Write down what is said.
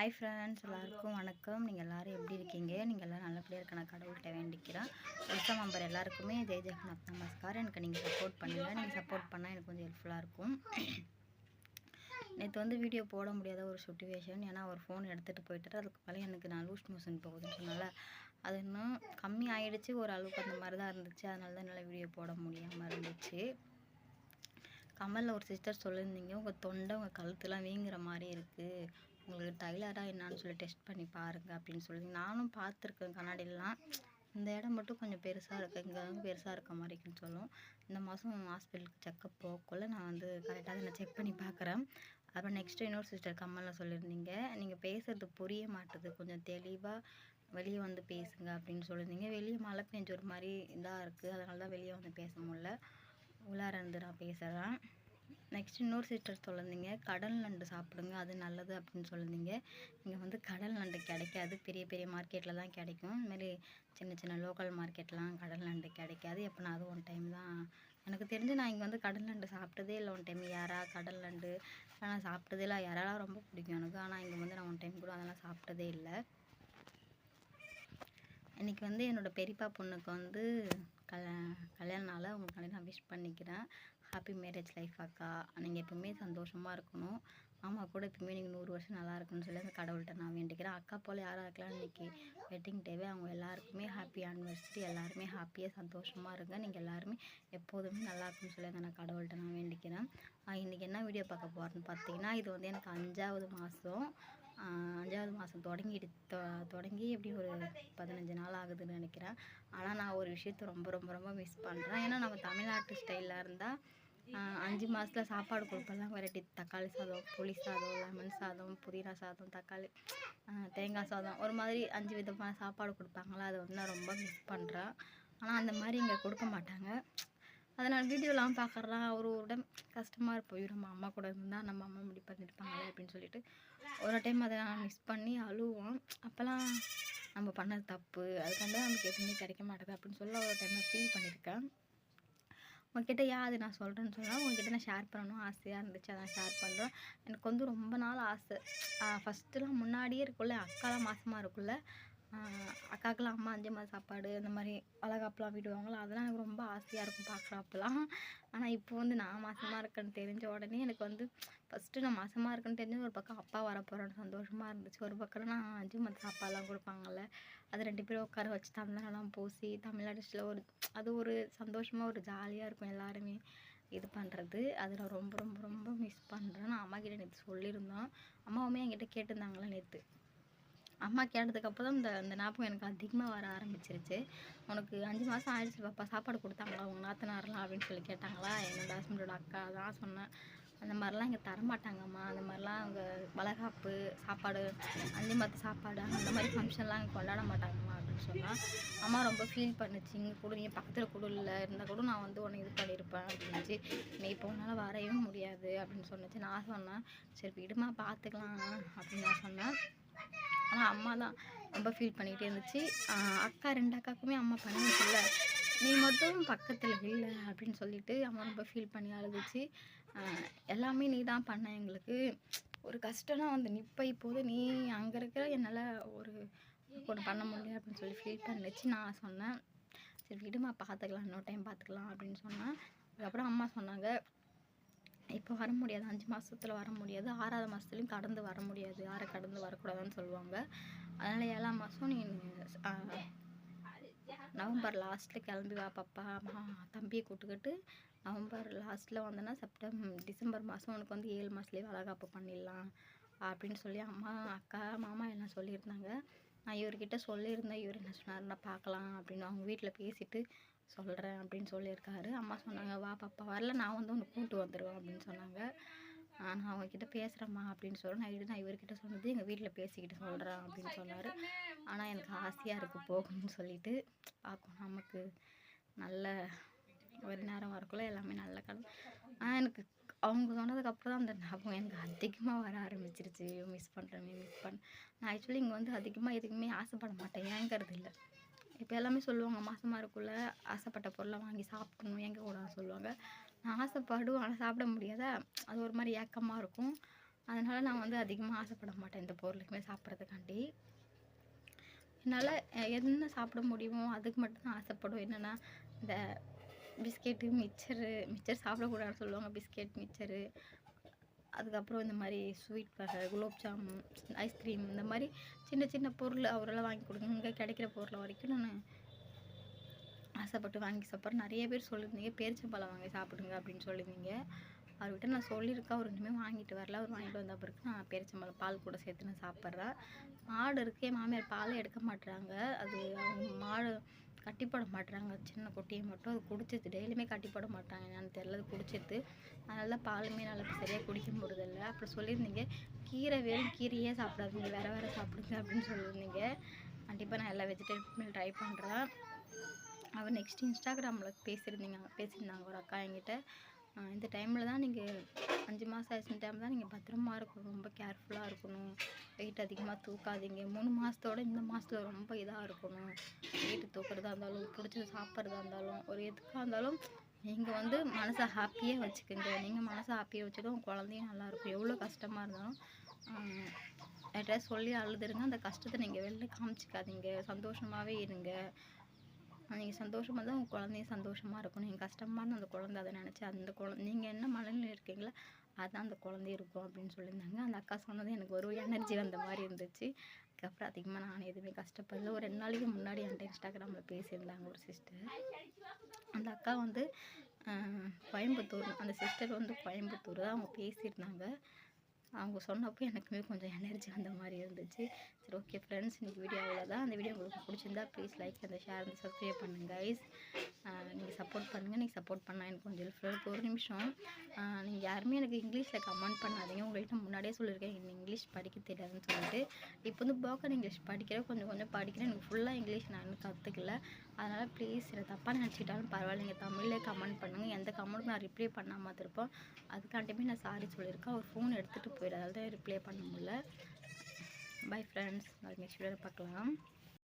Hi friends எல்லாருக்கும் வணக்கம். நீங்கள் எல்லோரும் எப்படி இருக்கீங்க? நீங்கள் எல்லோரும் நல்லபடியாக இருக்க நான் கடவுள்கிட்ட வேண்டிக்கிறேன். வெல்கம் நம்பர் எல்லாருக்குமே. ஜெய் ஜெகநாத் நமஸ்கார். எனக்கு நீங்கள் சப்போர்ட் பண்ணுங்கள் நீங்கள் சப்போர்ட் பண்ணால் எனக்கு கொஞ்சம் ஹெல்ப்ஃபுல்லாக இருக்கும். நேற்று வந்து வீடியோ போட முடியாத ஒரு சுச்சுவேஷன் ஏன்னா ஒரு ஃபோன் எடுத்துகிட்டு போயிட்டார். அதுக்கு மேலே எனக்கு நான் லூஸ் மோஷன் போகுதுன்னு சொன்னால அது இன்னும் கம்மி ஆகிடுச்சு ஒரு அளவுக்கு அந்த மாதிரி தான் இருந்துச்சு. அதனால தான் என்னால் வீடியோ போட முடியாமல் இருந்துச்சு. கமலில் ஒரு சிஸ்டர் சொல்லியிருந்தீங்க. உங்கள் தொண்டை உங்கள் கழுத்துலாம் வீங்குற மாதிரி இருக்குது உங்களுக்கு டைலராக என்னான்னு சொல்லி டெஸ்ட் பண்ணி பாருங்கள் அப்படின்னு சொல்லி நானும் பார்த்துருக்கேன் கண்ணாடிலாம் இந்த இடம் மட்டும் கொஞ்சம் பெருசாக இருக்குது இங்கே பெருசாக இருக்க மாதிரிக்குன்னு சொல்லும். இந்த மாதம் ஹாஸ்பிட்டலுக்கு செக்கப் போகக்குள்ள நான் வந்து கரெக்டாக நான் செக் பண்ணி பார்க்குறேன் அப்புறம் நெக்ஸ்ட்டு இன்னொரு சிஸ்டர் கம்மலில் சொல்லியிருந்தீங்க. நீங்கள் பேசுகிறது புரிய மாட்டுது. கொஞ்சம் தெளிவாக வெளியே வந்து பேசுங்க அப்படின்னு சொல்லியிருந்தீங்க. வெளியே மழை பெஞ்ச ஒரு மாதிரி இதாக இருக்குது அதனால தான் வெளியே வந்து பேச முடில உள்ளார இருந்து நான் பேசுகிறேன் நெக்ஸ்ட் இன்னொரு சிஸ்டர் சொல்லியிருந்தீங்க கடல் நண்டு சாப்பிடுங்க அது நல்லது அப்படின்னு சொல்லியிருந்தீங்க இங்கே வந்து கடல் நண்டு கிடைக்காது பெரிய பெரிய மார்க்கெட்டில் தான் கிடைக்கும். இதுமாரி சின்ன சின்ன லோக்கல் மார்க்கெட்லாம் கடல் நண்டு கிடைக்காது. எப்போ நான் அது ஒன் டைம் தான். எனக்கு தெரிஞ்சு நான் இங்கே வந்து கடல் நண்டு சாப்பிட்டதே இல்லை ஒன் டைம் யாரா கடல் நண்டு ஆனால் சாப்பிட்டதே இல்லை. யாராலாம் ரொம்ப பிடிக்கும் எனக்கு. ஆனால் இங்கே வந்து நான் ஒன் டைம் கூட அதெல்லாம் சாப்பிட்டதே இல்லை. இன்றைக்கி வந்து என்னோடய பெரியப்பா பொண்ணுக்கு வந்து கல் கல்யாண நாளை உங்களுக்கு நான் விஷ் பண்ணிக்கிறேன். ஹாப்பி மேரேஜ் லைஃப் அக்கா. நீங்கள் எப்பவுமே சந்தோஷமாக இருக்கணும். ஆமாம் கூட எப்பவுமே நீங்கள் நூறு வருஷம் நல்லா இருக்கணும்னு சொல்லி அந்த கடவுள்கிட்ட நான் வேண்டிக்கிறேன். அக்கா போல் யாராக இருக்கலாம் இன்றைக்கி வெட்டிங் டேவே அவங்க எல்லாருக்குமே ஹாப்பி ஆனிவர்சரி எல்லாருமே ஹாப்பியாக சந்தோஷமாக இருங்க. நீங்கள் எல்லாருமே எப்போதுமே நல்லா இருக்குன்னு சொல்லி அந்த நான் கடவுள்கிட்ட நான் வேண்டிக்கிறேன். இன்றைக்கி என்ன வீடியோ பார்க்க போகிறேன்னு பார்த்தீங்கன்னா இது வந்து எனக்கு அஞ்சாவது மாதம் அஞ்சாவது மாதம் தொடங்கிட்டு தொ தொடங்கி எப்படி ஒரு பதினஞ்சு நாள் ஆகுதுன்னு நினைக்கிறேன் ஆனால் நான் ஒரு விஷயத்த ரொம்ப ரொம்ப ரொம்ப மிஸ் பண்ணுறேன் ஏன்னா நம்ம தமிழ்நாட்டு ஸ்டைலில் இருந்தால் அஞ்சு மாதத்தில் சாப்பாடு கொடுப்பெல்லாம் வெரைட்டி தக்காளி சாதம் புளி சாதம் லெமன் சாதம் புதினா சாதம் தக்காளி தேங்காய் சாதம். ஒரு மாதிரி அஞ்சு விதமான சாப்பாடு கொடுப்பாங்களா? அதை வந்து நான் ரொம்ப மிஸ் பண்ணுறேன் ஆனால் அந்த மாதிரி இங்கே கொடுக்க மாட்டாங்க. அதனால் வீடியோலாம் பார்க்குறேன் ஒரு உடன் கஷ்டமாக இருப்போம் நம்ம அம்மா கூட இருந்தால் நம்ம அம்மா முடி பண்ணியிருப்பாங்களே அப்படின்னு சொல்லிட்டு ஒரு டைம் அதை நான் மிஸ் பண்ணி அழுவோம். அப்போல்லாம் நம்ம பண்ணது தப்பு. அதுக்காண்ட நமக்கு எதுவுமே கிடைக்க மாட்டேது அப்படின்னு சொல்லி ஒரு டைம் ஃபீல் பண்ணியிருக்கேன் உங்ககிட்ட ஏன் அது நான் சொல்கிறேன்னு சொன்னால் உங்ககிட்ட நான் ஷேர் பண்ணணும். ஆசையாக இருந்துச்சு அதான் ஷேர் பண்ணுறேன் எனக்கு வந்து ரொம்ப நாள் ஆசை. ஃபஸ்ட்டுலாம் முன்னாடியே இருக்குள்ள அக்காலாம் மாதமாக இருக்குள்ள அக்காக்கெலாம் அம்மா அஞ்சு மாதம் சாப்பாடு அந்த மாதிரி அழகாப்பெலாம் விடுவாங்களோ? அதெல்லாம் எனக்கு ரொம்ப ஆசையாக இருக்கும் பார்க்குறாப்பெல்லாம் ஆனால் இப்போ வந்து நான் மாசமாக இருக்கேன்னு தெரிஞ்ச உடனே எனக்கு வந்து ஃபஸ்ட்டு நான் மாதமாக இருக்கேன்னு தெரிஞ்சு ஒரு பக்கம் அப்பா வரப்போகிறேன்னு சந்தோஷமாக இருந்துச்சு. ஒரு பக்கம் நான் அஞ்சு மாதம் சாப்பாடுலாம் கொடுப்பாங்கல்ல. அது ரெண்டு பேரும் உட்கார வச்சு தந்தனெல்லாம் பூசி தமிழ்நாடு ஒரு அது ஒரு சந்தோஷமாக ஒரு ஜாலியாக இருக்கும் எல்லாருமே. இது பண்ணுறது அது நான் ரொம்ப ரொம்ப ரொம்ப மிஸ் பண்ணுறேன் நான் அம்மா கிட்டே நேற்று சொல்லியிருந்தோம். அம்மாவுமே என்கிட்ட கேட்டிருந்தாங்களே நேற்று அம்மா கேட்டதுக்கப்புறம் இந்த இந்த ஞாபகம் எனக்கு அதிகமாக வர ஆரம்பிச்சிருச்சு. உனக்கு அஞ்சு மாதம் ஆயிடுச்சு பாப்பா சாப்பாடு கொடுத்தாங்களா? உங்கள் நாத்தனாரெலாம் அப்படின்னு சொல்லி கேட்டாங்களா? என்னோடய ஹஸ்பண்டோட அக்கா தான் சொன்னேன். அந்த மாதிரிலாம் இங்கே தரமாட்டாங்கம்மா. அந்த மாதிரிலாம் அங்கே வளகாப்பு சாப்பாடு அஞ்சு மாத சாப்பாடு அந்த மாதிரி ஃபங்க்ஷன்லாம் இங்கே கொண்டாட மாட்டாங்கம்மா அப்படின்னு சொன்னால் அம்மா ரொம்ப ஃபீல் பண்ணுச்சு. இங்கே கூட நீங்கள் பக்கத்தில் கூட இல்லை இருந்தால் கூட நான் வந்து உன்னை இது பண்ணியிருப்பேன் அப்படின்ச்சு நீ இப்போ உன்னால் வரவே முடியாது அப்படின்னு சொன்னிச்சு. நான் சொன்னேன் சரி விடுமா பார்த்துக்கலாம் அப்படின்னு நான் சொன்னேன். ஆனால் அம்மா தான் ரொம்ப ஃபீல் பண்ணிகிட்டே இருந்துச்சு. அக்கா ரெண்டு அக்காவுக்குமே அம்மா பண்ணிச்சுல்ல நீ மட்டும் பக்கத்தில் இல்லை அப்படின்னு சொல்லிட்டு அம்மா ரொம்ப ஃபீல் பண்ணி அழுதுச்சு. எல்லாமே நீ தான் பண்ண எங்களுக்கு. ஒரு கஷ்டம்னா வந்து நிப்ப இப்போது நீ அங்கே இருக்கிற என்னால் ஒரு ஒன்று பண்ண முடியல அப்படின்னு சொல்லி ஃபீல் பண்ணிச்சு நான் சொன்னேன். சரி விடுமா பார்த்துக்கலாம் இன்னொரு டைம் பார்த்துக்கலாம் அப்படின்னு சொன்னேன். அதுக்கப்புறம் அம்மா சொன்னாங்க இப்போ வர முடியாது. அஞ்சு மாதத்துல வர முடியாது. ஆறாவது மாதத்துலேயும் கடந்து வர முடியாது. ஆறை கடந்து வரக்கூடாதுன்னு சொல்லுவாங்க. அதனால் ஏழாம் மாதம் நீ நவம்பர் லாஸ்ட்டில் கிளம்பி வா பாப்பா அம்மா தம்பியை கூட்டுக்கிட்டு நவம்பர் லாஸ்ட்டில் வந்தோன்னா செப்டம்பர் டிசம்பர் மாதம் உனக்கு வந்து ஏழு மாதத்துலேயே வளகாப்பு பண்ணிடலாம். அப்படின்னு சொல்லி அம்மா அக்கா மாமா எல்லாம் சொல்லியிருந்தாங்க. நான் இவர்கிட்ட சொல்லியிருந்தேன் இவர் என்ன சொன்னார் நான் பார்க்கலாம் அப்படின்னு அவங்க வீட்டில் பேசிவிட்டு சொல்கிறேன் அப்படின்னு சொல்லியிருக்காரு. அம்மா சொன்னாங்க வா பாப்பா வரல நான் வந்து உன்னை கூட்டு வந்துடுவேன் அப்படின்னு சொன்னாங்க. நான் அவங்கக்கிட்ட பேசுகிறேம்மா அப்படின்னு சொல்லி நான் நான் இவர்கிட்ட சொன்னது எங்கள் வீட்டில் பேசிக்கிட்டு சொல்கிறேன் அப்படின்னு சொன்னார். ஆனால் எனக்கு ஆசையாக இருக்குது போகணும்னு சொல்லிட்டு பார்க்கும் நமக்கு நல்ல ஒரு நேரம் வரக்குள்ள எல்லாமே நல்ல கடன் ஆனால் எனக்கு அவங்க சொன்னதுக்கப்புறம் தான் அந்த ஞாபகம் எனக்கு அதிகமாக வர ஆரம்பிச்சிருச்சு. மிஸ் பண்ணுறேன் மிஸ் பண்ண நான் ஆக்சுவலி இங்கே வந்து அதிகமாக எதுக்குமே ஆசைப்பட மாட்டேன். ஏங்கிறது இல்லை. இப்போ எல்லாமே சொல்லுவாங்க மாதமாக இருக்குள்ள ஆசைப்பட்ட பொருளை வாங்கி சாப்பிடணும் எங்கே கூடாதுன்னு சொல்லுவாங்க. நான் ஆசைப்படுவேன் ஆனால் சாப்பிட முடியாத? அது ஒரு மாதிரி ஏக்கமாக இருக்கும். அதனால் நான் வந்து அதிகமாக ஆசைப்பட மாட்டேன் இந்த பொருளுக்குமே சாப்பிட்றதுக்காண்டி. என்னால் என்ன சாப்பிட முடியுமோ அதுக்கு மட்டும்தான் ஆசைப்படும். என்னென்னா இந்த பிஸ்கெட்டு மிச்சரு மிச்சர் சாப்பிடக்கூடாதுன்னு சொல்லுவாங்க. பிஸ்கெட் மிச்சரு அதுக்கப்புறம் இந்த மாதிரி ஸ்வீட் வகை குலோப் ஜாமுன் ஐஸ்கிரீம் இந்த மாதிரி சின்ன சின்ன பொருள் அவரெல்லாம் வாங்கி கொடுங்க இங்கே கிடைக்கிற பொருளை வரைக்கும் நான் ஆசைப்பட்டு வாங்கி சாப்பிட்றேன். நிறைய பேர் சொல்லியிருந்தீங்க பேரிச்சம்பழம் வாங்கி சாப்பிடுங்க அப்படின்னு சொல்லியிருந்தீங்க. அவர்கிட்ட நான் சொல்லியிருக்கேன் அவர் ரெண்டுமே வாங்கிட்டு வரல. அவர் வாங்கிட்டு வந்த பிறகு நான் பேரிச்சம்பழம் பால் கூட சேர்த்து நான் சாப்பிட்றேன். மாடு இருக்கே என் மாமியார் பாலே எடுக்க மாட்டுறாங்க அது அவங்க மாடு கட்டி போட மாட்டுறாங்க சின்ன குட்டியை மட்டும் அது குடிச்சிது டெய்லியுமே கட்டி போட மாட்டாங்க என்னன்னு தெரியல. அது குடிச்சிது அதனால பாலுமே நல்லா சரியாக குடிக்க முடியறதில்ல. அப்புறம் சொல்லியிருந்தீங்க. கீரை வெறும் கீரையே சாப்பிடாதீங்க. வேறு வேறு சாப்பிடுங்க அப்படின்னு சொல்லியிருந்தீங்க. கண்டிப்பாக நான் எல்லா வெஜிடபிளுமே ட்ரை பண்ணுறேன் அவர் நெக்ஸ்ட் இன்ஸ்டாகிராமில் பேசியிருந்தீங்க பேசியிருந்தாங்க ஒரு அக்கா என்கிட்ட. இந்த டைமில் தான் நீங்கள் அஞ்சு மாதம் ஆச்சு டைம் தான் நீங்கள் பத்திரமா இருக்கணும் ரொம்ப கேர்ஃபுல்லாக இருக்கணும். வெயிட் அதிகமாக தூக்காதீங்க. மூணு மாதத்தோட இந்த மாதத்துல ரொம்ப இதாக இருக்கணும். வெயிட் தூக்குறதா இருந்தாலும் பிடிச்சது சாப்பிட்றதா இருந்தாலும் ஒரு எதுக்காக இருந்தாலும் நீங்கள் வந்து மனசை ஹாப்பியாக வச்சுக்கோங்க. நீங்கள் மனசை ஹாப்பியாக வச்சுட்டு உங்கள் குழந்தையும் நல்லாயிருக்கும் எவ்வளோ கஷ்டமாக இருந்தாலும் யார்கிட்ட சொல்லி அழுதுருங்க. அந்த கஷ்டத்தை நீங்கள் வெளில காமிச்சிக்காதீங்க. சந்தோஷமாகவே இருங்க. நீங்கள் சந்தோஷமாக தான் உங்கள் குழந்தையும் சந்தோஷமாக இருக்கும். நீங்கள் கஷ்டமாக இருந்தால் அந்த குழந்தை அதை நினச்சி அந்த குழந்தை நீங்கள் என்ன மனநிலையில் இருக்கீங்களோ அதுதான் அந்த குழந்தை இருக்கும் அப்படின்னு சொல்லியிருந்தாங்க. அந்த அக்கா சொன்னது எனக்கு ஒரு எனர்ஜி வந்த மாதிரி இருந்துச்சு. அதுக்கப்புறம் அதிகமாக நான் எதுவுமே கஷ்டப்படல. ஒரு ரெண்டு நாளைக்கு முன்னாடி என்கிட்ட இன்ஸ்டாகிராமில் பேசியிருந்தாங்க ஒரு சிஸ்டர் அந்த அக்கா வந்து கோயம்புத்தூர் அந்த சிஸ்டர் வந்து கோயம்புத்தூர் தான் அவங்க பேசியிருந்தாங்க. அவங்க சொன்னப்போ எனக்குமே கொஞ்சம் எனர்ஜி வந்த மாதிரி இருந்துச்சு. சரி ஓகே ஃப்ரெண்ட்ஸ் இன்றைக்கி வீடியோ அவ்வளோதான் அந்த வீடியோ உங்களுக்கு பிடிச்சிருந்தா ப்ளீஸ் லைக் அந்த ஷேர் அந்த சப்ஸ்கிரைப் பண்ணுங்கள் கைஸ் நீங்கள் சப்போர்ட் பண்ணுங்கள் நீங்கள் சப்போர்ட் பண்ணால் எனக்கு கொஞ்சம் ஹெல்ப்ஃபுல்லாக ஒரு நிமிஷம். நீங்கள் யாருமே எனக்கு இங்கிலீஷில் கமெண்ட் பண்ணாதீங்க. உங்கள்கிட்ட முன்னாடியே சொல்லியிருக்கேன் எனக்கு இங்கிலீஷ் படிக்க தெரியாதுன்னு சொல்லிட்டு. இப்போ வந்து போக்கன் இங்கிலீஷ் படிக்கிறேன். கொஞ்சம் கொஞ்சம் படிக்கிறேன். எனக்கு ஃபுல்லாக இங்கிலீஷ் நான் இன்னும் கற்றுக்கல அதனால் ப்ளீஸ் என்னை தப்பாக நினச்சிக்கிட்டாலும் பரவாயில்ல. நீங்கள் தமிழ்லேயே கமெண்ட் பண்ணுங்கள் எந்த கமெண்ட்டும் நான் ரிப்ளை பண்ணாமல் இருப்போம் அதுக்காண்டியுமே நான் சாரி சொல்லியிருக்கேன். அவர் ஃபோன் எடுத்துகிட்டு போயிடு அதால் தான் ரிப்ளை பண்ண முடியல. பை ஃப்ரெண்ட்ஸ் நாளைக்கு நெக்ஸ்ட் வீடியோவில் பார்க்கலாம்.